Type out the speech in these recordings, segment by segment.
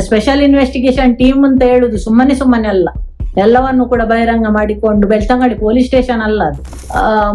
Special investigation team ಅಂತ ಹೇಳುದು ಸುಮ್ಮನೆ ಸುಮ್ಮನೆ ಅಲ್ಲ. ಎಲ್ಲವನ್ನು ಕೂಡ ಬಹಿರಂಗ ಮಾಡಿಕೊಂಡು ಬೆಳ್ತಂಗಡಿ ಪೊಲೀಸ್ ಸ್ಟೇಷನ್ ಅಲ್ಲ ಅದು.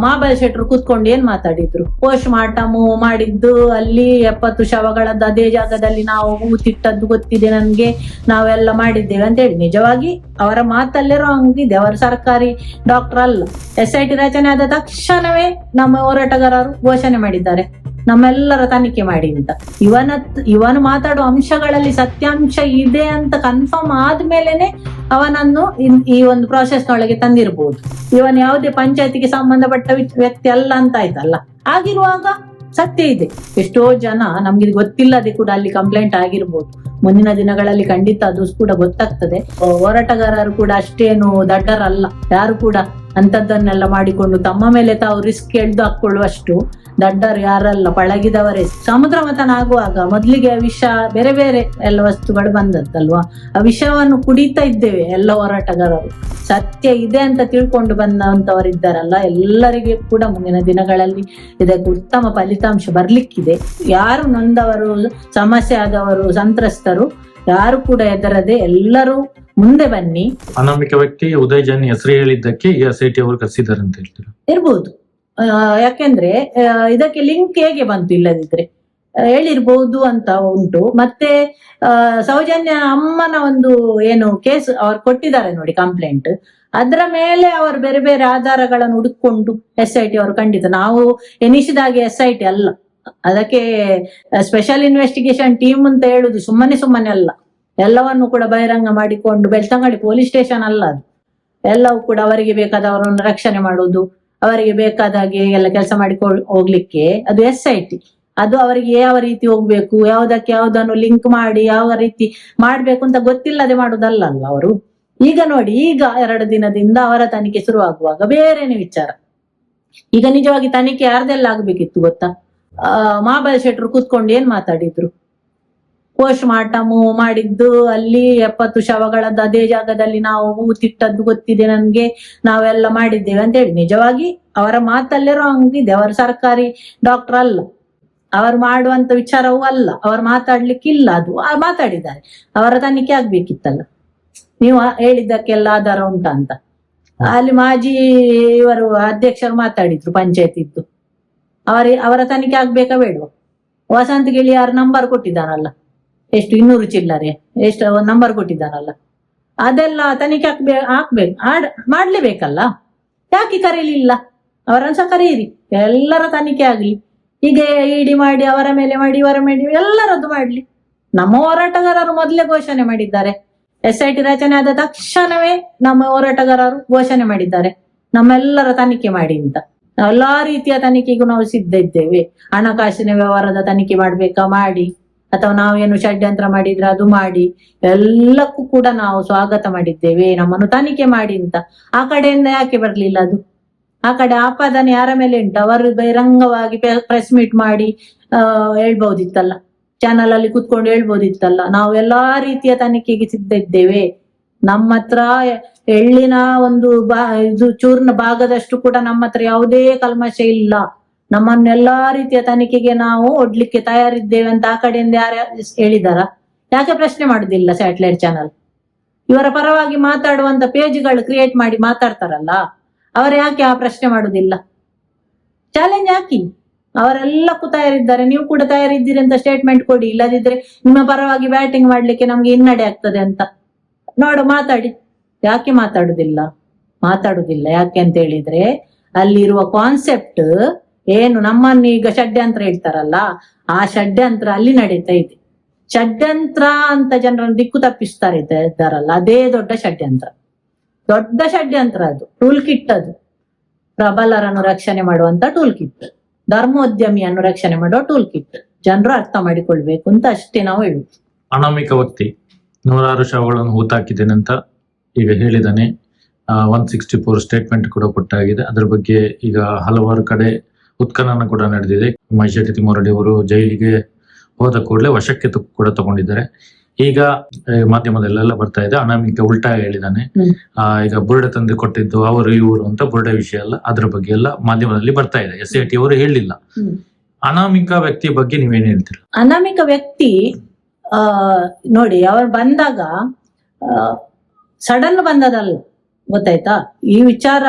ಮಹಾಬಲ ಶೆಟ್ರು ಕೂತ್ಕೊಂಡು ಏನ್ ಮಾತಾಡಿದ್ರು? ಪೋಸ್ಟ್ ಮಾರ್ಟಮ್ ಮಾಡಿದ್ದು, ಅಲ್ಲಿ ಎಪ್ಪತ್ತು ಶವಗಳದ್ದು ಅದೇ ಜಾಗದಲ್ಲಿ ನಾವು ಹೂತಿಟ್ಟದ್ದು ಗೊತ್ತಿದೆ ನನ್ಗೆ, ನಾವೆಲ್ಲ ಮಾಡಿದ್ದೇವೆ ಅಂತ ಹೇಳಿ. ನಿಜವಾಗಿ ಅವರ ಮಾತಲ್ಲೇ ರಾಂಗ್ ಅವರ ಸರ್ಕಾರಿ ಡಾಕ್ಟರ್ ಅಲ್ಲ. ಎಸ್ ಐ ಟಿ ರಚನೆ ಆದ ತಕ್ಷಣವೇ ನಮ್ಮ ಹೋರಾಟಗಾರರು ಘೋಷಣೆ ಮಾಡಿದ್ದಾರೆ. ನಮ್ಮೆಲ್ಲರ ತನಿಖೆ ಮಾಡಿ ಅಂತ. ಇವನ ಇವನು ಮಾತಾಡುವ ಅಂಶಗಳಲ್ಲಿ ಸತ್ಯಾಂಶ ಇದೆ ಅಂತ ಕನ್ಫರ್ಮ್ ಆದ್ಮೇಲೆನೆ ಅವನನ್ನು ಈ ಒಂದು ಪ್ರೋಸೆಸ್ ನೊಳಗೆ ತಂದಿರಬಹುದು ಇವನ್ ಯಾವುದೇ ಪಂಚಾಯತಿಗೆ ಸಂಬಂಧಪಟ್ಟ ವ್ಯಕ್ತಿ ಅಲ್ಲ ಅಂತ ಆಯ್ತಲ್ಲ. ಆಗಿರುವಾಗ ಸತ್ಯ ಇದೆ. ಎಷ್ಟೋ ಜನ ನಮ್ಗೆ ಗೊತ್ತಿಲ್ಲದೆ ಕೂಡ ಅಲ್ಲಿ ಕಂಪ್ಲೇಂಟ್ ಆಗಿರ್ಬೋದು. ಮುಂದಿನ ದಿನಗಳಲ್ಲಿ ಖಂಡಿತ ಅದು ಕೂಡ ಗೊತ್ತಾಗ್ತದೆ. ಹೋರಾಟಗಾರರು ಕೂಡ ಅಷ್ಟೇನು ದಡ್ಡರಲ್ಲ. ಯಾರು ಕೂಡ ಅಂತದ್ದನ್ನೆಲ್ಲ ಮಾಡಿಕೊಂಡು ತಮ್ಮ ಮೇಲೆ ತಾವು ರಿಸ್ಕ್ ಎಳ್ದು ಹಾಕೊಳ್ಳುವಷ್ಟು ದಡ್ಡರು ಯಾರಲ್ಲ ಪಳಗಿದವರೇ. ಸಮುದ್ರ ಮತನ ಆಗುವಾಗ ಮೊದಲಿಗೆ ವಿಷ ಬೇರೆ ಬೇರೆ ಎಲ್ಲ ವಸ್ತುಗಳು ಬಂದದ್ದಲ್ವಾ? ಆ ವಿಷವನ್ನು ಕುಡಿತಾ ಇದ್ದೇವೆ ಎಲ್ಲ ಹೋರಾಟಗಾರರು. ಸತ್ಯ ಇದೆ ಅಂತ ತಿಳ್ಕೊಂಡು ಬಂದಂತವರಿದ್ದಾರಲ್ಲ ಎಲ್ಲರಿಗೆ ಕೂಡ ಮುಂದಿನ ದಿನಗಳಲ್ಲಿ ಇದಕ್ಕೆ ಉತ್ತಮ ಫಲಿತಾಂಶ ಬರ್ಲಿಕ್ಕಿದೆ. ಯಾರು ನೊಂದವರು ಸಮಸ್ಯೆ ಆದವರು ಸಂತ್ರಸ್ತರು ಯಾರು ಕೂಡ ಎದರದೆ ಎಲ್ಲರೂ ಮುಂದೆ ಬನ್ನಿ. ಅನಾಮಿಕ ವ್ಯಕ್ತಿ ಉದಯ್ ಜನ್ ಹೆಸರು ಹೇಳಿದ್ದಕ್ಕೆ ಈ ಎಸ್ ಐ ಟಿ ಅವರು ಕರೆಸಿದ್ದಾರೆ ಅಂತ ಹೇಳ್ತೀರಾ? ಇರ್ಬೋದು. ಯಾಕೆಂದ್ರೆ ಇದಕ್ಕೆ ಲಿಂಕ್ ಹೇಗೆ ಬಂತು ಇಲ್ಲದಿದ್ರೆ? ಹೇಳಿರ್ಬಹುದು ಅಂತ ಉಂಟು. ಮತ್ತೆ ಸೌಜನ್ಯ ಅಮ್ಮನ ಒಂದು ಏನು ಕೇಸ್ ಅವ್ರು ಕೊಟ್ಟಿದ್ದಾರೆ ನೋಡಿ ಕಂಪ್ಲೇಂಟ್ ಅದರ ಮೇಲೆ ಅವರು ಬೇರೆ ಬೇರೆ ಆಧಾರಗಳನ್ನು ಹುಡುಕೊಂಡು ಎಸ್ ಐ ಟಿ ಅವರು ಖಂಡಿತ. ನಾವು ಎನಿಸಿದಾಗೆ ಎಸ್ ಐ ಟಿ ಅಲ್ಲ. ಅದಕ್ಕೆ ಸ್ಪೆಷಲ್ ಇನ್ವೆಸ್ಟಿಗೇಷನ್ ಟೀಮ್ ಅಂತ ಹೇಳುದು ಸುಮ್ಮನೆ ಸುಮ್ಮನೆ ಅಲ್ಲ. ಎಲ್ಲವನ್ನು ಕೂಡ ಬಹಿರಂಗ ಮಾಡಿಕೊಂಡು ಬೆಳ್ತಂಗಡಿ ಪೊಲೀಸ್ ಸ್ಟೇಷನ್ ಅಲ್ಲ ಅದು. ಎಲ್ಲವೂ ಕೂಡ ಅವರಿಗೆ ಬೇಕಾದವರನ್ನು ರಕ್ಷಣೆ ಮಾಡುವುದು. ಅವರಿಗೆ ಬೇಕಾದ ಹಾಗೆ ಎಲ್ಲ ಕೆಲಸ ಮಾಡಿ ಹೋಗ್ಲಿಕ್ಕೆ. ಅದು ಎಸ್ ಐ ಟಿ. ಅದು ಅವರಿಗೆ ಯಾವ ರೀತಿ ಹೋಗ್ಬೇಕು, ಯಾವ್ದಕ್ಕೆ ಯಾವ್ದನ್ನು ಲಿಂಕ್ ಮಾಡಿ, ಯಾವ ರೀತಿ ಮಾಡ್ಬೇಕು ಅಂತ ಗೊತ್ತಿಲ್ಲದೆ ಮಾಡುದಲ್ಲ ಅಲ್ಲ ಅವರು? ಈಗ ನೋಡಿ, ಈಗ ಎರಡು ದಿನದಿಂದ ಅವರ ತನಿಖೆ ಶುರುವಾಗುವಾಗ ಬೇರೆನೆ ವಿಚಾರ. ಈಗ ನಿಜವಾಗಿ ತನಿಖೆ ಯಾರ್ದೆಲ್ಲ ಆಗ್ಬೇಕಿತ್ತು ಗೊತ್ತಾ? ಆ ಮಹಾಬಲ ಶೆಟ್ರು ಕೂತ್ಕೊಂಡು ಏನ್ ಮಾತಾಡಿದ್ರು? ಪೋಸ್ಟ್ ಮಾರ್ಟಮ್ ಮಾಡಿದ್ದು ಅಲ್ಲಿ ಎಪ್ಪತ್ತು ಶವಗಳದ್ದು ಅದೇ ಜಾಗದಲ್ಲಿ ನಾವು ಹೂತಿಟ್ಟದ್ದು ಗೊತ್ತಿದೆ ನನ್ಗೆ. ನಾವೆಲ್ಲ ಮಾಡಿದ್ದೇವೆ ಅಂತ ಹೇಳಿ. ನಿಜವಾಗಿ ಅವರ ಮಾತಲ್ಲೇ ಹಂಗಿದೆ ಅವರ ಸರ್ಕಾರಿ ಡಾಕ್ಟರ್ ಅಲ್ಲ. ಅವರು ಮಾಡುವಂತ ವಿಚಾರವೂ ಅಲ್ಲ. ಅವರು ಮಾತಾಡ್ಲಿಕ್ಕಿಲ್ಲ ಅದು. ಮಾತಾಡಿದ್ದಾರೆ. ಅವರ ತನಿಖೆ ಆಗ್ಬೇಕಿತ್ತಲ್ಲ. ನೀವು ಹೇಳಿದ್ದಕ್ಕೆಲ್ಲ ಆಧಾರ ಉಂಟ ಅಂತ. ಅಲ್ಲಿ ಮಾಜಿ ಇವರು ಅಧ್ಯಕ್ಷರು ಮಾತಾಡಿದ್ರು ಪಂಚಾಯತಿದ್ದು. ಅವರ ಅವರ ತನಿಖೆ ಆಗ್ಬೇಕಾ ಬೇಡವಾ? ವಸಂತ ಗಿಳಿಯಾರ್ ನಂಬರ್ ಕೊಟ್ಟಿದ್ದಾನಲ್ಲ. ಎಷ್ಟು ಇನ್ನೂರು ಚಿಲ್ಲರೆ, ಎಷ್ಟು ನಂಬರ್ ಕೊಟ್ಟಿದ್ದಾನಲ್ಲ. ಅದೆಲ್ಲ ತನಿಖೆ ಹಾಕ್ಬೇ ಹಾಕ್ಬೇಕು ಆಡ್, ಮಾಡ್ಲೇಬೇಕಲ್ಲ? ಯಾಕೆ ಕರೀಲಿಲ್ಲ ಅವರನ್ನು ಸಹ ಕರೀರಿ. ಎಲ್ಲರ ತನಿಖೆ ಆಗ್ಲಿ. ಹೀಗೆ ಇಡಿ ಮಾಡಿ, ಅವರ ಮೇಲೆ ಮಾಡಿ, ಇವರ ಮೇಲೆ ಎಲ್ಲರದ್ದು ಮಾಡ್ಲಿ. ನಮ್ಮ ಹೋರಾಟಗಾರರು ಮೊದಲೇ ಘೋಷಣೆ ಮಾಡಿದ್ದಾರೆ. ಎಸ್ ಐ ಟಿ ರಚನೆ ಆದ ತಕ್ಷಣವೇ ನಮ್ಮ ಹೋರಾಟಗಾರರು ಘೋಷಣೆ ಮಾಡಿದ್ದಾರೆ. ನಮ್ಮೆಲ್ಲರ ತನಿಖೆ ಮಾಡಿ ಅಂತ. ಎಲ್ಲಾ ರೀತಿಯ ತನಿಖೆಗೂ ನಾವು ಸಿದ್ಧ ಇದ್ದೇವೆ. ಹಣಕಾಸಿನ ವ್ಯವಹಾರದ ತನಿಖೆ ಮಾಡ್ಬೇಕಾ? ಮಾಡಿ. ಅಥವಾ ನಾವೇನು ಷಡ್ಯಂತ್ರ ಮಾಡಿದ್ರೆ ಅದು ಮಾಡಿ, ಎಲ್ಲಕ್ಕೂ ಕೂಡ ನಾವು ಸ್ವಾಗತ ಮಾಡಿದ್ದೇವೆ, ನಮ್ಮನ್ನು ತನಿಖೆ ಮಾಡಿ ಅಂತ. ಆ ಕಡೆಯಿಂದ ಯಾಕೆ ಬರ್ಲಿಲ್ಲ ಅದು? ಆ ಕಡೆ ಆಪಾದನೆ ಯಾರ ಮೇಲೆ ಉಂಟು? ಅವರು ಬಹಿರಂಗವಾಗಿ ಪ್ರೆಸ್ ಮೀಟ್ ಮಾಡಿ ಹೇಳ್ಬಹುದಿತ್ತಲ್ಲ ಚಾನಲ್ ಅಲ್ಲಿ ಕುತ್ಕೊಂಡು ಹೇಳ್ಬೋದಿತ್ತಲ್ಲ. ನಾವು ಎಲ್ಲಾ ರೀತಿಯ ತನಿಖೆಗೆ ಸಿದ್ಧ ಇದ್ದೇವೆ ನಮ್ಮ ಹತ್ರ ಎಳ್ಳಿನ ಒಂದು ಬಾ, ಇದು ಚೂರ್ಣ ಭಾಗದಷ್ಟು ಕೂಡ ನಮ್ಮ ಹತ್ರ ಯಾವುದೇ ಕಲ್ಮಶ ಇಲ್ಲ. ನಮ್ಮನ್ನೆಲ್ಲಾ ರೀತಿಯ ತನಿಖೆಗೆ ನಾವು ಒಡ್ಲಿಕ್ಕೆ ತಯಾರಿದ್ದೇವೆ ಅಂತ ಆ ಕಡೆಯಿಂದ ಯಾರು ಹೇಳಿದಾರ? ಯಾಕೆ ಪ್ರಶ್ನೆ ಮಾಡುದಿಲ್ಲ ಸ್ಯಾಟಲೈಟ್ ಚಾನಲ್? ಇವರ ಪರವಾಗಿ ಮಾತಾಡುವಂತ ಪೇಜ್ಗಳು ಕ್ರಿಯೇಟ್ ಮಾಡಿ ಮಾತಾಡ್ತಾರಲ್ಲ, ಅವರು ಯಾಕೆ ಆ ಪ್ರಶ್ನೆ ಮಾಡುದಿಲ್ಲ? ಚಾಲೆಂಜ್ ಹಾಕಿ ಅವರೆಲ್ಲಕ್ಕೂ ತಯಾರಿದ್ದಾರೆ, ನೀವು ಕೂಡ ತಯಾರಿದ್ದೀರಿ ಅಂತ ಸ್ಟೇಟ್ಮೆಂಟ್ ಕೊಡಿ, ಇಲ್ಲದಿದ್ರೆ ನಿಮ್ಮ ಪರವಾಗಿ ಬ್ಯಾಟಿಂಗ್ ಮಾಡ್ಲಿಕ್ಕೆ ನಮ್ಗೆ ಹಿನ್ನಡೆ ಆಗ್ತದೆ ಅಂತ. ನೋಡು, ಮಾತಾಡಿ. ಯಾಕೆ ಮಾತಾಡುದಿಲ್ಲ? ಮಾತಾಡುದಿಲ್ಲ ಯಾಕೆ ಅಂತ ಹೇಳಿದ್ರೆ, ಅಲ್ಲಿರುವ ಕಾನ್ಸೆಪ್ಟ್ ಏನು ನಮ್ಮನ್ನು ಈಗ ಷಡ್ಯಂತ್ರ ಹೇಳ್ತಾರಲ್ಲ, ಆ ಷಡ್ಯಂತ್ರ ಅಲ್ಲಿ ನಡೀತಾ ಇದೆ. ಷಡ್ಯಂತ್ರ ಅಂತ ಜನರನ್ನು ದಿಕ್ಕು ತಪ್ಪಿಸ್ತಾರೆ ಇದ್ದ- ಇದ್ದಾರಲ್ಲ ಅದೇ ದೊಡ್ಡ ಷಡ್ಯಂತ್ರ. ದೊಡ್ಡ ಷಡ್ಯಂತ್ರ ಅದು ಟೂಲ್ ಕಿಟ್ ಅದು. ಪ್ರಬಲರನ್ನು ರಕ್ಷಣೆ ಮಾಡುವಂತ ಟೂಲ್ ಕಿಟ್ ಧರ್ಮೋದ್ಯಮಿಯನ್ನು ರಕ್ಷಣೆ ಮಾಡುವ ಟೂಲ್ ಕಿಟ್ ಜನರು ಅರ್ಥ ಮಾಡಿಕೊಳ್ಬೇಕು ಅಂತ ಅಷ್ಟೇ ನಾವು ಹೇಳುದು. ಅನಾಮಿಕ ವ್ಯಕ್ತಿ, ನೂರಾರು ಶವಗಳನ್ನು ಹೂತಾಕಿದ್ದೇನೆ ಅಂತ ಈಗ ಹೇಳಿದಾನೆ ಒನ್ ಸಿಕ್ಸ್ಟಿ ಫೋರ್ ಸ್ಟೇಟ್ಮೆಂಟ್ ಕೂಡ ಕೊಟ್ಟಾಗಿದೆ. ಅದರ ಬಗ್ಗೆ ಈಗ ಹಲವಾರು ಕಡೆ ಉತ್ಖನನ ಕೂಡ ನಡೆದಿದೆ. ಮೈಶೆಟ್ಟಿ ತಿಮ್ಮರಡಿ ಅವರು ಜೈಲಿಗೆ ಹೋದ ಕೂಡಲೇ ವಶಕ್ಕೆ ಕೂಡ ತಗೊಂಡಿದ್ದಾರೆ. ಈಗ ಮಾಧ್ಯಮದಲ್ಲೆಲ್ಲ ಬರ್ತಾ ಇದೆ. ಅನಾಮಿಕ ಉಲ್ಟಾ ಹೇಳಿದಾನೆ. ಆ, ಈಗ ಬುರುಡೆ ತಂದು ಕೊಟ್ಟಿದ್ದು ಅವರು ಇವರು ಅಂತ ಬುರುಡೆ ವಿಷಯ ಎಲ್ಲ ಅದ್ರ ಬಗ್ಗೆ ಎಲ್ಲ ಮಾಧ್ಯಮದಲ್ಲಿ ಬರ್ತಾ ಇದೆ. ಎಸ್ ಐ ಟಿ ಅವರು ಹೇಳಿಲ್ಲ. ಅನಾಮಿಕ ವ್ಯಕ್ತಿ ಬಗ್ಗೆ ನೀವೇನ್ ಹೇಳ್ತೀರಾ? ಅನಾಮಿಕ ವ್ಯಕ್ತಿ ಆ ನೋಡಿ ಅವರು ಬಂದಾಗ ಸಡನ್ ಬಂದದಲ್ಲ ಗೊತ್ತಾಯ್ತಾ? ಈ ವಿಚಾರ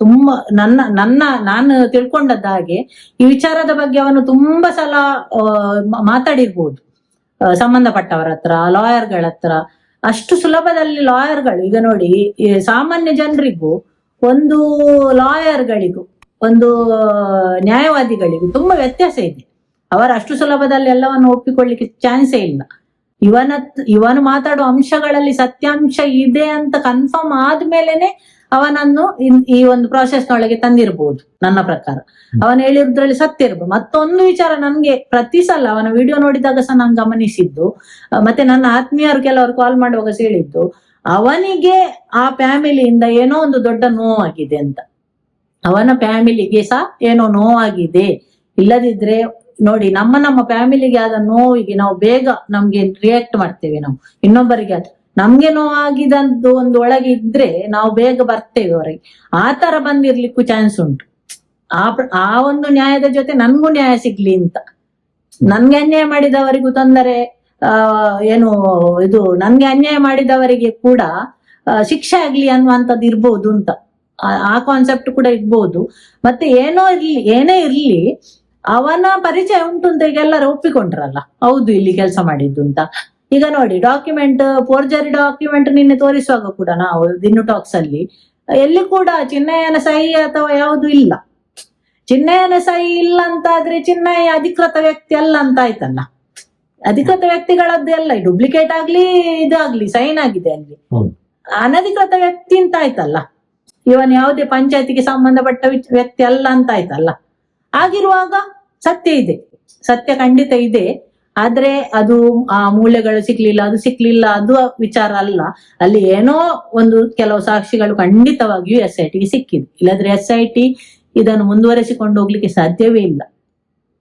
ತುಂಬಾ ನನ್ನ ನನ್ನ, ನಾನು ತಿಳ್ಕೊಂಡದ್ದ ಹಾಗೆ ಈ ವಿಚಾರದ ಬಗ್ಗೆ ಅವನು ತುಂಬಾ ಸಲ ಮಾತಾಡಿರ್ಬೋದು. ಸಂಬಂಧಪಟ್ಟವರ ಹತ್ರ, ಲಾಯರ್ಗಳ ಹತ್ರ. ಅಷ್ಟು ಸುಲಭದಲ್ಲಿ ಲಾಯರ್ಗಳು, ಈಗ ನೋಡಿ ಸಾಮಾನ್ಯ ಜನರಿಗೂ, ಒಂದು ಲಾಯರ್ಗಳಿಗೂ, ಒಂದು ನ್ಯಾಯವಾದಿಗಳಿಗೂ ತುಂಬಾ ವ್ಯತ್ಯಾಸ ಇದೆ. ಅವರ ಅಷ್ಟು ಸುಲಭದಲ್ಲಿ ಎಲ್ಲವನ್ನು ಒಪ್ಪಿಕೊಳ್ಳಿಕ್ಕೆ ಚಾನ್ಸೇ ಇಲ್ಲ. ಇವನ ಇವನು ಮಾತಾಡುವ ಅಂಶಗಳಲ್ಲಿ ಸತ್ಯಾಂಶ ಇದೆ ಅಂತ ಕನ್ಫರ್ಮ್ ಆದ್ಮೇಲೆನೆ ಅವನನ್ನು ಈ ಒಂದು ಪ್ರಾಸೆಸ್ನೊಳಗೆ ತಂದಿರಬಹುದು ನನ್ನ ಪ್ರಕಾರ. ಅವನು ಹೇಳಿದ್ರಲ್ಲಿ ಸತ್ಯ ಇರ್ಬೋದು. ಮತ್ತೊಂದು ವಿಚಾರ ನನ್ಗೆ ಪ್ರತಿ ಸಲ ಅವನ ವಿಡಿಯೋ ನೋಡಿದಾಗ ಸಹ ನಾನು ಗಮನಿಸಿದ್ದು ಮತ್ತೆ ನನ್ನ ಆತ್ಮೀಯರು ಕೆಲವರು ಕಾಲ್ ಮಾಡುವಾಗ ಹೇಳಿದ್ದು ಅವನಿಗೆ ಆ ಫ್ಯಾಮಿಲಿಯಿಂದ ಏನೋ ಒಂದು ದೊಡ್ಡ ನೋವಾಗಿದೆ ಅಂತ. ಅವನ ಫ್ಯಾಮಿಲಿಗೆ ಸಹ ಏನೋ ನೋವಾಗಿದೆ. ಇಲ್ಲದಿದ್ರೆ ನೋಡಿ ನಮ್ಮ ನಮ್ಮ ಫ್ಯಾಮಿಲಿಗೆ ಆದ ನೋವಿಗೆ ನಾವು ಬೇಗ ನಮ್ಗೆ ರಿಯಾಕ್ಟ್ ಮಾಡ್ತೇವೆ ನಾವು. ಇನ್ನೊಬ್ಬರಿಗೆ ನಮ್ಗೆ ನೋವಾಗಿದಂದು ಒಂದು ಒಳಗೆ ಇದ್ರೆ ನಾವು ಬೇಗ ಬರ್ತೇವೆ ಅವರಿಗೆ. ಆ ತರ ಬಂದಿರ್ಲಿಕ್ಕೂ ಚಾನ್ಸ್ ಉಂಟು. ಆ ಆ ಒಂದು ನ್ಯಾಯದ ಜೊತೆ ನನ್ಗೂ ನ್ಯಾಯ ಸಿಗ್ಲಿ ಅಂತ. ನನ್ಗೆ ಅನ್ಯಾಯ ಮಾಡಿದವರಿಗೂ ತೊಂದರೆ, ಆ, ಏನು ಇದು, ನನ್ಗೆ ಅನ್ಯಾಯ ಮಾಡಿದವರಿಗೆ ಕೂಡ ಶಿಕ್ಷೆ ಆಗ್ಲಿ ಅನ್ನುವಂಥದ್ದು ಇರ್ಬೋದು ಅಂತ. ಆ ಕಾನ್ಸೆಪ್ಟ್ ಕೂಡ ಇರ್ಬೋದು. ಮತ್ತೆ ಏನೋ ಇರ್ಲಿ, ಏನೇ ಇರ್ಲಿ, ಅವನ ಪರಿಚಯ ಉಂಟು ಅಂತ ಈಗ ಎಲ್ಲರೂ ಒಪ್ಪಿಕೊಂಡ್ರಲ್ಲ. ಹೌದು, ಇಲ್ಲಿ ಕೆಲಸ ಮಾಡಿದ್ದು ಅಂತ. ಈಗ ನೋಡಿ ಡಾಕ್ಯುಮೆಂಟ್ ಫೋರ್ಜರಿ ಡಾಕ್ಯುಮೆಂಟ್ ನಿನ್ನೆ ತೋರಿಸುವಾಗ ಕೂಡ ನಾವು ದಿನ್ನು ಟಾಕ್ಸ್ ಅಲ್ಲಿ ಎಲ್ಲಿ ಕೂಡ ಚಿನ್ನಯ್ಯನ ಸಹಿ ಅಥವಾ ಯಾವುದು ಇಲ್ಲ. ಚಿನ್ನಯ್ಯನ ಸಹಿ ಇಲ್ಲ ಅಂತಾದ್ರೆ ಚಿನ್ನಯ್ಯ ಅಧಿಕೃತ ವ್ಯಕ್ತಿ ಅಲ್ಲ ಅಂತ ಆಯ್ತಲ್ಲ? ಅಧಿಕೃತ ವ್ಯಕ್ತಿಗಳದ್ದು ಎಲ್ಲ ಡೂಪ್ಲಿಕೇಟ್ ಆಗ್ಲಿ ಇದಾಗ್ಲಿ ಸೈನ್ ಆಗಿದೆ ಅಲ್ಲಿ. ಅನಧಿಕೃತ ವ್ಯಕ್ತಿ ಅಂತ ಆಯ್ತಲ್ಲ? ಇವನ್ ಯಾವುದೇ ಪಂಚಾಯತಿಗೆ ಸಂಬಂಧಪಟ್ಟ ವ್ಯಕ್ತಿ ಅಲ್ಲ ಅಂತ ಆಯ್ತಲ್ಲ? ಆಗಿರುವಾಗ ಸತ್ಯ ಇದೆ. ಸತ್ಯ ಖಂಡಿತ ಇದೆ. ಆದ್ರೆ ಅದು, ಆ ಮೂಲೆಗಳು ಸಿಕ್ಲಿಲ್ಲ, ಅದು ಸಿಕ್ಲಿಲ್ಲ ಅದು ವಿಚಾರ ಅಲ್ಲ. ಅಲ್ಲಿ ಏನೋ ಒಂದು ಕೆಲವು ಸಾಕ್ಷಿಗಳು ಖಂಡಿತವಾಗಿಯೂ ಎಸ್ ಐ ಟಿಗೆ ಸಿಕ್ಕಿದೆ ಇಲ್ಲದ್ರೆ ಎಸ್ ಐ ಟಿ ಇದನ್ನು ಮುಂದುವರೆಸಿಕೊಂಡು ಹೋಗ್ಲಿಕ್ಕೆ ಸಾಧ್ಯವೇ ಇಲ್ಲ.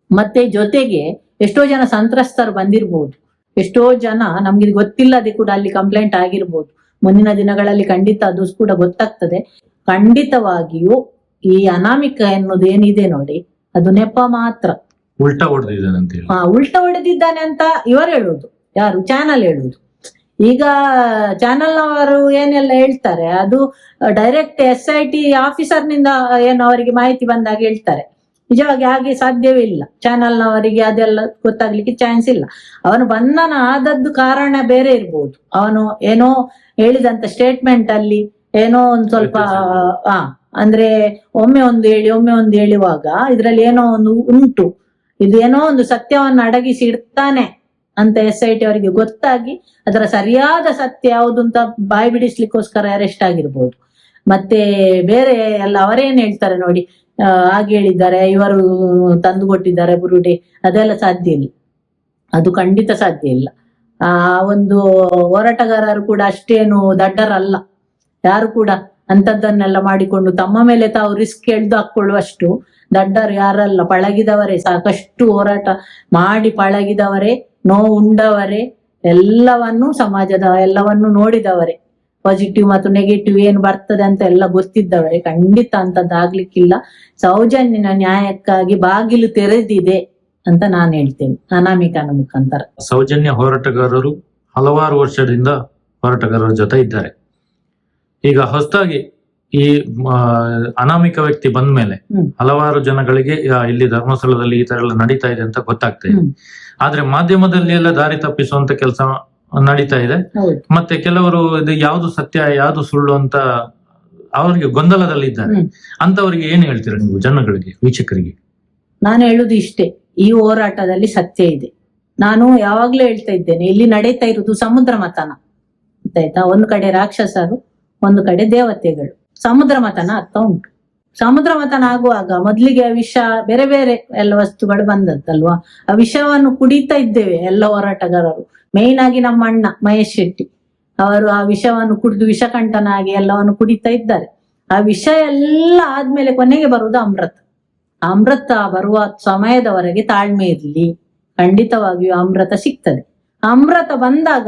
ಮತ್ತೆ ಜೊತೆಗೆ ಎಷ್ಟೋ ಜನ ಸಂತ್ರಸ್ತರು ಬಂದಿರಬಹುದು ಎಷ್ಟೋ ಜನ ನಮ್ಗೆ ಗೊತ್ತಿಲ್ಲದೆ ಕೂಡ ಅಲ್ಲಿ ಕಂಪ್ಲೇಂಟ್ ಆಗಿರ್ಬೋದು. ಮುಂದಿನ ದಿನಗಳಲ್ಲಿ ಖಂಡಿತ ಅದು ಕೂಡ ಗೊತ್ತಾಗ್ತದೆ. ಖಂಡಿತವಾಗಿಯೂ ಈ ಅನಾಮಿಕ ಎನ್ನುವುದು ಏನಿದೆ ನೋಡಿ, ಅದು ನೆಪ ಮಾತ್ರ. ಉಲ್ಟಾ ಹೊಡೆದಿದ್ದಾನೆ ಅಂತ ಹೇಳಿ ಉಲ್ಟಾ ಹೊಡೆದಿದ್ದಾನೆ ಅಂತ ಇವರು ಹೇಳುದು. ಯಾರು? ಚಾನಲ್ ಹೇಳುದು. ಈಗ ಚಾನಲ್ನವರು ಏನೆಲ್ಲ ಹೇಳ್ತಾರೆ? ಅದು ಡೈರೆಕ್ಟ್ ಎಸ್ ಐ ಟಿ ಆಫೀಸರ್ನಿಂದ ಏನು ಅವರಿಗೆ ಮಾಹಿತಿ ಬಂದಾಗ ಹೇಳ್ತಾರೆ. ನಿಜವಾಗಿ ಹಾಗೆ ಸಾಧ್ಯವೇ ಇಲ್ಲ. ಚಾನಲ್ನವರಿಗೆ ಅದೆಲ್ಲ ಗೊತ್ತಾಗ್ಲಿಕ್ಕೆ ಚಾನ್ಸ್ ಇಲ್ಲ. ಅವನು ಬಂಧನ ಆದದ್ದು ಕಾರಣ ಬೇರೆ ಇರ್ಬೋದು. ಅವನು ಏನೋ ಹೇಳಿದಂತ ಸ್ಟೇಟ್ಮೆಂಟ್ ಅಲ್ಲಿ ಏನೋ ಒಂದು ಸ್ವಲ್ಪ ಆ ಅಂದ್ರೆ ಒಮ್ಮೆ ಒಂದು ಹೇಳಿ ಒಮ್ಮೆ ಒಂದು ಹೇಳುವಾಗ ಇದ್ರಲ್ಲಿ ಏನೋ ಒಂದು ಉಂಟು. ಇದು ಏನೋ ಒಂದು ಸತ್ಯವನ್ನು ಅಡಗಿಸಿ ಇಡ್ತಾನೆ ಅಂತ ಎಸ್ ಐ ಟಿ ಅವರಿಗೆ ಗೊತ್ತಾಗಿ ಅದರ ಸರಿಯಾದ ಸತ್ಯ ಯಾವುದು ಅಂತ ಬಾಯಿ ಬಿಡಿಸ್ಲಿಕ್ಕೋಸ್ಕರ ಅರೆಸ್ಟ್ ಆಗಿರ್ಬೋದು. ಮತ್ತೆ ಬೇರೆ ಎಲ್ಲ ಅವರೇನ್ ಹೇಳ್ತಾರೆ ನೋಡಿ ಹಾಗೆ ಹೇಳಿದ್ದಾರೆ, ಇವರು ತಂದು ಕೊಟ್ಟಿದ್ದಾರೆ ಬುರುಡೆ, ಅದೆಲ್ಲ ಸಾಧ್ಯ ಇಲ್ಲ. ಅದು ಖಂಡಿತ ಸಾಧ್ಯ ಇಲ್ಲ. ಆ, ಒಂದು ಹೋರಾಟಗಾರರು ಕೂಡ ಅಷ್ಟೇನು ದಡ್ಡರಲ್ಲ. ಯಾರು ಕೂಡ ಅಂತದ್ದನ್ನೆಲ್ಲ ಮಾಡಿಕೊಂಡು ತಮ್ಮ ಮೇಲೆ ತಾವು ರಿಸ್ಕ್ ಎಳ್ದು ಹಾಕೊಳ್ಳುವಷ್ಟು ದಡ್ಡರು ಯಾರಲ್ಲ, ಪಳಗಿದವರೇ, ಸಾಕಷ್ಟು ಹೋರಾಟ ಮಾಡಿ ಪಳಗಿದವರೇ ನೋವು ಉಂಡವರೇ ಎಲ್ಲವನ್ನು ಸಮಾಜದ ಎಲ್ಲವನ್ನು ನೋಡಿದವರೇ. ಪಾಸಿಟಿವ್ ಮತ್ತು ನೆಗೆಟಿವ್ ಏನು ಬರ್ತದೆ ಅಂತ ಎಲ್ಲ ಗೊತ್ತಿದ್ದವರೇ. ಖಂಡಿತ ಅಂತದ್ದಾಗ್ಲಿಕ್ಕಿಲ್ಲ ಸೌಜನ್ಯನ ನ್ಯಾಯಕ್ಕಾಗಿ ಬಾಗಿಲು ತೆರೆದಿದೆ ಅಂತ ನಾನು ಹೇಳ್ತೇನೆ, ಅನಾಮಿಕಾನ ಮುಖಾಂತರ. ಸೌಜನ್ಯ ಹೋರಾಟಗಾರರು ಹಲವಾರು ವರ್ಷದಿಂದ ಹೋರಾಟಗಾರರ ಜೊತೆ ಇದ್ದಾರೆ. ಈಗ ಹೊಸದಾಗಿ ಈ ಅನಾಮಿಕ ವ್ಯಕ್ತಿ ಬಂದ ಮೇಲೆ ಹಲವಾರು ಜನಗಳಿಗೆ ಇಲ್ಲಿ ಧರ್ಮಸ್ಥಳದಲ್ಲಿ ಈ ತರ ಎಲ್ಲ ನಡೀತಾ ಇದೆ ಅಂತ ಗೊತ್ತಾಗ್ತಾ ಇದೆ. ಆದ್ರೆ ಮಾಧ್ಯಮದಲ್ಲಿ ಎಲ್ಲ ದಾರಿ ತಪ್ಪಿಸುವಂತ ಕೆಲಸ ನಡೀತಾ ಇದೆ. ಮತ್ತೆ ಕೆಲವರು ಇದು ಯಾವ್ದು ಸತ್ಯ ಯಾವ್ದು ಸುಳ್ಳು ಅಂತ ಅವರಿಗೆ ಗೊಂದಲದಲ್ಲಿ ಇದ್ದಾರೆ. ಅಂತವರಿಗೆ ಏನ್ ಹೇಳ್ತೀರಾ ನೀವು ಜನಗಳಿಗೆ ವೀಕ್ಷಕರಿಗೆ? ನಾನು ಹೇಳುದು ಇಷ್ಟೇ ಈ ಹೋರಾಟದಲ್ಲಿ ಸತ್ಯ ಇದೆ. ನಾನು ಯಾವಾಗ್ಲೂ ಹೇಳ್ತಾ ಇದ್ದೇನೆ ಇಲ್ಲಿ ನಡೀತಾ ಇರುವುದು ಸಮುದ್ರ ಮತನ. ಗೊತ್ತಾಯ್ತಾ ಒಂದು ಕಡೆ ರಾಕ್ಷಸರು ಒಂದು ಕಡೆ ದೇವತೆಗಳು. ಸಮುದ್ರ ಮತನ ಆಗ್ತಾ ಉಂಟು. ಸಮುದ್ರ ಮತನ ಆಗುವಾಗ ಮೊದ್ಲಿಗೆ ವಿಷ ಬೇರೆ ಬೇರೆ ಎಲ್ಲ ವಸ್ತುಗಳು ಬಂದದ್ದಲ್ವಾ? ಆ ವಿಷವನ್ನು ಕುಡಿತಾ ಇದ್ದೇವೆ ಎಲ್ಲ ಹೋರಾಟಗಾರರು. ಮೇಯ್ನ್ ಆಗಿ ನಮ್ಮ ಅಣ್ಣ ಮಹೇಶ್ ಶೆಟ್ಟಿ. ಅವರು ಆ ವಿಷವನ್ನು ಕುಡಿದು ವಿಷಕಂಠನಾಗಿ ಎಲ್ಲವನ್ನು ಕುಡಿತಾ ಇದ್ದಾರೆ. ಆ ವಿಷ ಎಲ್ಲ ಆದ್ಮೇಲೆ ಕೊನೆಗೆ ಬರುವುದು ಅಮೃತ. ಅಮೃತ ಬರುವ ಸಮಯದವರೆಗೆ ತಾಳ್ಮೆ ಇರಲಿ. ಖಂಡಿತವಾಗಿಯೂ ಅಮೃತ ಸಿಗ್ತದೆ. ಅಮೃತ ಬಂದಾಗ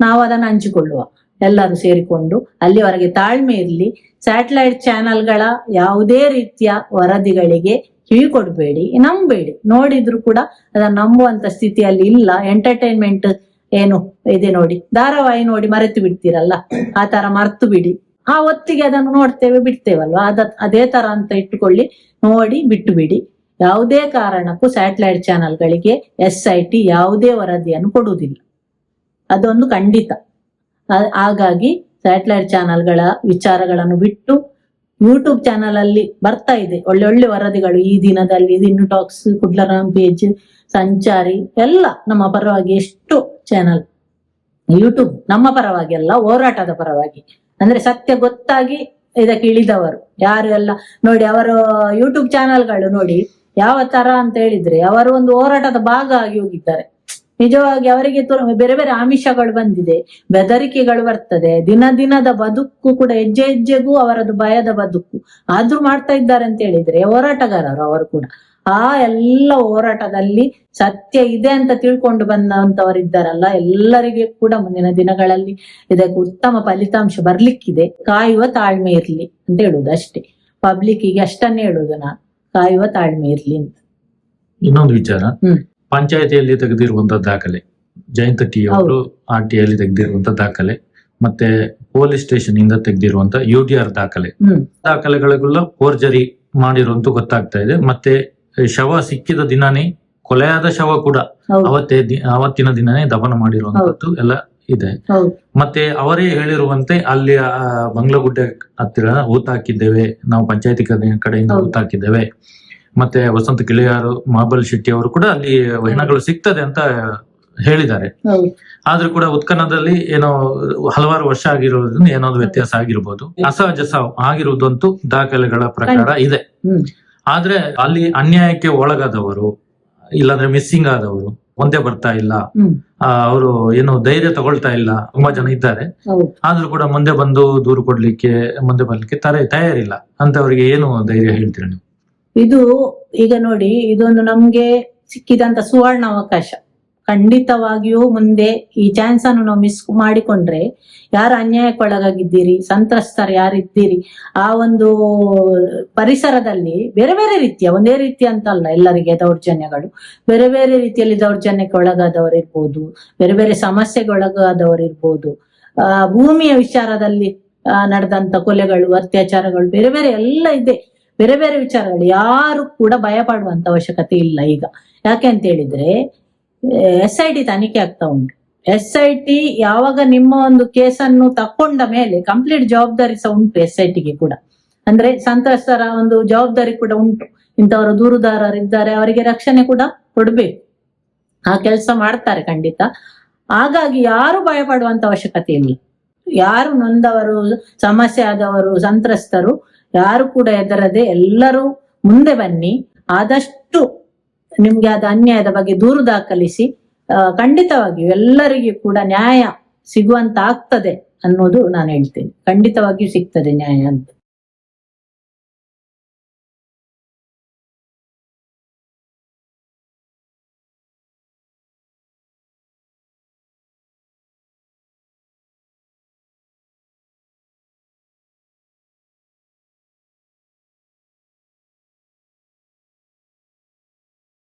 ನಾವು ಅದನ್ನು ಹಂಚಿಕೊಳ್ಳುವ. ಎಲ್ಲರೂ ಸೇರಿಕೊಂಡು ಅಲ್ಲಿವರೆಗೆ ತಾಳ್ಮೆ ಇರಲಿ. ಸ್ಯಾಟಲೈಟ್ ಚಾನೆಲ್ಗಳ ಯಾವುದೇ ರೀತಿಯ ವರದಿಗಳಿಗೆ ಕಿವಿ ಕೊಡಬೇಡಿ ನಂಬೇಡಿ. ನೋಡಿದ್ರು ಕೂಡ ಅದನ್ನ ನಂಬುವಂತ ಸ್ಥಿತಿಯಲ್ಲಿ ಇಲ್ಲ. ಎಂಟರ್ಟೈನ್ಮೆಂಟ್ ಏನು ಇದೆ ನೋಡಿ. ಧಾರಾವಾಹಿ ನೋಡಿ ಮರೆತು ಬಿಡ್ತೀರಲ್ಲ? ಆ ತರ ಮರ್ತು ಬಿಡಿ. ಆ ಹೊತ್ತಿಗೆ ಅದನ್ನು ನೋಡ್ತೇವೆ, ಬಿಡ್ತೇವಲ್ವ? ಅದ, ಅದೇ ತರ ಅಂತ ಇಟ್ಟುಕೊಳ್ಳಿ, ನೋಡಿ, ಬಿಟ್ಟು ಬಿಡಿ. ಯಾವುದೇ ಕಾರಣಕ್ಕೂ ಸ್ಯಾಟಲೈಟ್ ಚಾನೆಲ್ಗಳಿಗೆ ಎಸ್ ಐ ಟಿ ಯಾವುದೇ ವರದಿಯನ್ನು ಕೊಡುವುದಿಲ್ಲ. ಅದೊಂದು ಖಂಡಿತ. ಹಾಗಾಗಿ ಸ್ಯಾಟಲೈಟ್ ಚಾನೆಲ್ಗಳ ವಿಚಾರಗಳನ್ನು ಬಿಟ್ಟು ಯೂಟ್ಯೂಬ್ ಚಾನಲ್ ಅಲ್ಲಿ ಬರ್ತಾ ಇದೆ. ಒಳ್ಳೆ ಒಳ್ಳೆ ವರದಿಗಳು ಈ ದಿನದಲ್ಲಿ ಇನ್ನು ಟಾಕ್ಸ್ ಕುಡ್ಲರಾಮ್ ಪೇಜ್, ಸಂಚಾರಿ, ಎಲ್ಲ ನಮ್ಮ ಪರವಾಗಿ ಎಷ್ಟು ಚಾನಲ್ ಯೂಟ್ಯೂಬ್ ನಮ್ಮ ಪರವಾಗಿ ಅಲ್ಲ, ಹೋರಾಟದ ಪರವಾಗಿ. ಅಂದ್ರೆ ಸತ್ಯ ಗೊತ್ತಾಗಿ ಇದಕ್ಕೆ ಇಳಿದವರು. ಯಾರು ಎಲ್ಲ, ನೋಡಿ ಅವರ ಯೂಟ್ಯೂಬ್ ಚಾನೆಲ್ಗಳು ನೋಡಿ, ಯಾವ ತರ ಅಂತ ಹೇಳಿದ್ರೆ ಅವರು ಒಂದು ಹೋರಾಟದ ಭಾಗ ಆಗಿ ಹೋಗಿದ್ದಾರೆ. ನಿಜವಾಗಿ ಅವರಿಗೆ ಬೇರೆ ಬೇರೆ ಆಮಿಷಗಳು ಬಂದಿದೆ. ಬೆದರಿಕೆಗಳು ಬರ್ತದೆ. ದಿನ ದಿನದ ಬದುಕು ಕೂಡ ಹೆಜ್ಜೆ ಹೆಜ್ಜೆಗೂ ಅವರದು ಭಯದ ಬದುಕು. ಆದ್ರೂ ಮಾಡ್ತಾ ಇದ್ದಾರೆ ಅಂತ ಹೇಳಿದ್ರೆ ಹೋರಾಟಗಾರರು ಅವರು ಕೂಡ. ಆ ಎಲ್ಲ ಹೋರಾಟದಲ್ಲಿ ಸತ್ಯ ಇದೆ ಅಂತ ತಿಳ್ಕೊಂಡು ಬಂದಂತವರಿದ್ದಾರಲ್ಲ ಎಲ್ಲರಿಗೆ ಕೂಡ ಮುಂದಿನ ದಿನಗಳಲ್ಲಿ ಇದಕ್ಕೆ ಉತ್ತಮ ಫಲಿತಾಂಶ ಬರ್ಲಿಕ್ಕಿದೆ. ಕಾಯುವ ತಾಳ್ಮೆ ಇರ್ಲಿ ಅಂತ ಹೇಳುದು ಅಷ್ಟೇ. ಪಬ್ಲಿಕ್ಕಿಗೆ ಅಷ್ಟನ್ನೇ ಹೇಳುದು ನಾನು ಕಾಯುವ ತಾಳ್ಮೆ ಇರ್ಲಿ ಅಂತ. ಇನ್ನೊಂದು ವಿಚಾರ. ಹ್ಮ್. ಪಂಚಾಯತಿಯಲ್ಲಿ ತೆಗೆದಿರುವಂತ ದಾಖಲೆ. ಜಯಂತ ಟಿ ಅವರು ಆರ್ ಟಿ ಅಲ್ಲಿ ತೆಗೆದಿರುವಂತ ದಾಖಲೆ. ಮತ್ತೆ ಪೊಲೀಸ್ ಸ್ಟೇಷನ್ ಇಂದ ತೆಗೆದಿರುವಂತ ಯು ಟಿ ಆರ್ ದಾಖಲೆ. ದಾಖಲೆಗಳಿಗೆಲ್ಲ ಫೋರ್ಜರಿ ಮಾಡಿರುವಂತ ಗೊತ್ತಾಗ್ತಾ ಇದೆ. ಮತ್ತೆ ಶವ ಸಿಕ್ಕಿದ ದಿನನೇ ಕೊಲೆಯಾದ ಶವ ಕೂಡ ಅವತ್ತೇ ಅವತ್ತಿನ ದಿನನೇ ದಫನ ಮಾಡಿರುವಂತದ್ದು ಎಲ್ಲ ಇದೆ. ಮತ್ತೆ ಅವರೇ ಹೇಳಿರುವಂತೆ ಅಲ್ಲಿ ಬಂಗ್ಲಗುಡ್ಡೆ ಹತ್ತಿರ ಹೂತಾಕಿದ್ದೇವೆ. ನಾವು ಪಂಚಾಯತಿ ಕಡೆಯಿಂದ ಹೌದು. ಮತ್ತೆ ವಸಂತ ಕಿಳಿಯಾರು ಮಹಾಬಲ್ ಶೆಟ್ಟಿ ಅವರು ಕೂಡ ಅಲ್ಲಿ ಹೆಣಗಳು ಸಿಗ್ತದೆ ಅಂತ ಹೇಳಿದ್ದಾರೆ. ಆದ್ರೂ ಕೂಡ ಉತ್ಖನದಲ್ಲಿ ಏನೋ ಹಲವಾರು ವರ್ಷ ಆಗಿರೋದ್ರಿಂದ ಏನೋ ಒಂದು ವ್ಯತ್ಯಾಸ ಆಗಿರ್ಬೋದು. ಅಸಹಜ ಸಾವು ಆಗಿರುವುದಂತೂ ದಾಖಲೆಗಳ ಪ್ರಕಾರ ಇದೆ. ಆದ್ರೆ ಅಲ್ಲಿ ಅನ್ಯಾಯಕ್ಕೆ ಒಳಗಾದವರು ಇಲ್ಲಾಂದ್ರೆ ಮಿಸ್ಸಿಂಗ್ ಆದವರು ಒಂದೇ ಬರ್ತಾ ಇಲ್ಲ ಅವರು ಏನು ಧೈರ್ಯ ತಗೊಳ್ತಾ ಇಲ್ಲ ತುಂಬಾ ಜನ ಇದ್ದಾರೆ. ಆದ್ರೂ ಕೂಡ ಮುಂದೆ ಬಂದು ದೂರು ಕೊಡ್ಲಿಕ್ಕೆ ಮುಂದೆ ಬರ್ಲಿಕ್ಕೆ ತರ ತಯಾರಿಲ್ಲ. ಅಂತವರಿಗೆ ಏನು ಧೈರ್ಯ ಹೇಳ್ತೀರಿ ನೀವು? ಇದು ಈಗ ನೋಡಿ, ಇದೊಂದು ನಮ್ಗೆ ಸಿಕ್ಕಿದಂತ ಸುವರ್ಣ ಅವಕಾಶ ಖಂಡಿತವಾಗಿಯೂ ಮುಂದೆ ಈ ಚಾನ್ಸ್ ಅನ್ನು ನಾವು ಮಿಸ್ ಮಾಡಿಕೊಂಡ್ರೆ ಯಾರು ಅನ್ಯಾಯಕ್ಕೊಳಗಾಗಿದ್ದೀರಿ, ಸಂತ್ರಸ್ತರು ಯಾರಿದ್ದೀರಿ, ಆ ಒಂದು ಪರಿಸರದಲ್ಲಿ ಬೇರೆ ಬೇರೆ ರೀತಿಯ, ಒಂದೇ ರೀತಿ ಅಂತಲ್ಲ ಎಲ್ಲರಿಗೆ ದೌರ್ಜನ್ಯಗಳು. ಬೇರೆ ಬೇರೆ ರೀತಿಯಲ್ಲಿ ದೌರ್ಜನ್ಯಕ್ಕೆ ಒಳಗಾದವರು ಇರ್ಬೋದು, ಬೇರೆ ಬೇರೆ ಸಮಸ್ಯೆಗೆ ಒಳಗಾದವರು ಇರ್ಬೋದು, ಆ ಭೂಮಿಯ ವಿಚಾರದಲ್ಲಿ ನಡೆದಂತ ಕೊಲೆಗಳು, ಅತ್ಯಾಚಾರಗಳು, ಬೇರೆ ಬೇರೆ ಎಲ್ಲ ಇದೆ. ಬೇರೆ ಬೇರೆ ವಿಚಾರಗಳು ಯಾರು ಕೂಡ ಭಯ ಪಡುವಂತ ಅವಶ್ಯಕತೆ ಇಲ್ಲ ಈಗ. ಯಾಕೆ ಅಂತ ಹೇಳಿದ್ರೆ ಎಸ್ ಐ ಟಿ ತನಿಖೆ ಆಗ್ತಾ ಉಂಟು. ಎಸ್ ಐ ಟಿ ಯಾವಾಗ ನಿಮ್ಮ ಒಂದು ಕೇಸನ್ನು ತಕ್ಕೊಂಡ ಮೇಲೆ ಕಂಪ್ಲೀಟ್ ಜವಾಬ್ದಾರಿ ಸಹ ಉಂಟು ಎಸ್ ಐ ಟಿಗೆ ಕೂಡ. ಅಂದ್ರೆ ಸಂತ್ರಸ್ತರ ಒಂದು ಜವಾಬ್ದಾರಿ ಕೂಡ ಉಂಟು. ಇಂಥವರು ದೂರುದಾರರಿದ್ದಾರೆ, ಅವರಿಗೆ ರಕ್ಷಣೆ ಕೂಡ ಕೊಡ್ಬೇಕು. ಆ ಕೆಲಸ ಮಾಡ್ತಾರೆ ಖಂಡಿತ. ಹಾಗಾಗಿ ಯಾರು ಭಯ ಪಡುವಂತ ಅವಶ್ಯಕತೆ ಇಲ್ಲ. ಯಾರು ನೊಂದವರು, ಸಮಸ್ಯೆ ಆದವರು, ಸಂತ್ರಸ್ತರು ಯಾರು ಕೂಡ ಹೆದರದೆ ಎಲ್ಲರೂ ಮುಂದೆ ಬನ್ನಿ. ಆದಷ್ಟು ನಿಮ್ಗೆ ಆದ ಅನ್ಯಾಯದ ಬಗ್ಗೆ ದೂರು ದಾಖಲಿಸಿ ಖಂಡಿತವಾಗಿಯೂ ಎಲ್ಲರಿಗೂ ಕೂಡ ನ್ಯಾಯ ಸಿಗುವಂತ ಆಗ್ತದೆ ಅನ್ನೋದು ನಾನು ಹೇಳ್ತೇನೆ. ಖಂಡಿತವಾಗಿಯೂ ಸಿಗ್ತದೆ ನ್ಯಾಯ ಅಂತ.